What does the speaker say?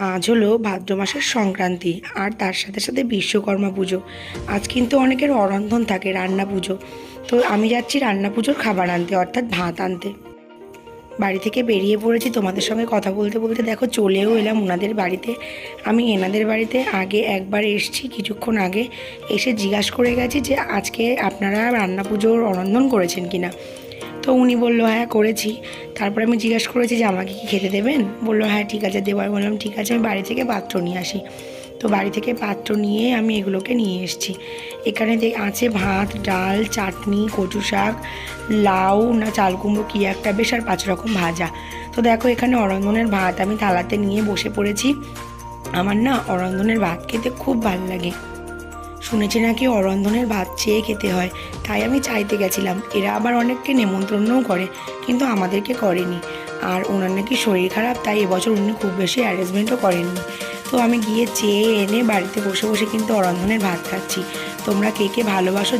আজ হলো ভাদ্র মাসের সংক্রান্তি আর তার সাথে সাথে বিশ্বকর্মা পুজো। আজ কিন্তু অনেকের অরন্ধন থাকে, রান্না পুজো। তো আমি যাচ্ছি রান্না পুজোর খাবার আনতে, অর্থাৎ ভাত আনতে। বাড়ি থেকে বেরিয়ে পড়েছি তোমাদের সঙ্গে কথা বলতে বলতে। দেখো, চলেও এলাম ওনাদের বাড়িতে। আমি এনাদের বাড়িতে আগে একবার এসেছি, কিছুক্ষণ আগে এসে জিজ্ঞাসা করে গেছি যে আজকে আপনারা রান্না পুজোর অরন্ধন করেছেন কিনা। তো উনি বলল হ্যাঁ করেছি। তারপরে আমি জিজ্ঞাসা করেছি যে, আমাকে কি খেতে দেবেন? বলল হ্যাঁ ঠিক আছে। দেবো আমি বললাম, ঠিক আছে, আমি বাড়ি থেকে পাত্র নিয়ে আসি। তো বাড়ি থেকে পাত্র নিয়ে আমি এগুলোকে নিয়ে এসেছি। এখানে আছে ভাত, ডাল, চাটনি, কচু শাক, লাউ, না চাল কুমড়ো, কী একটা বেশ, আর পাঁচ রকম ভাজা। তো দেখো, এখানে অরন্ধনের ভাত আমি থালাতে নিয়ে বসে পড়েছি। আমার না অরন্ধনের ভাত খেতে খুব ভালো লাগে। শুনেছি নাকি অরন্ধনের ভাত চেয়ে খেতে হয়। তাই আমি চাইতে গেছিলাম, এরা আবার অনেককে নেমন্ত্রণও করে, কিন্তু আমাদেরকে করেনি। আর ওনার নাকি শরীর খারাপ, তাই এবছর উনি খুব বেশি অ্যারেঞ্জমেন্টও করেননি। তো আমি গিয়ে চেয়ে এনে বাড়িতে বসে বসে কিন্তু অরন্ধনের ভাত খাচ্ছি। তোমরা কে কে ভালোবাসো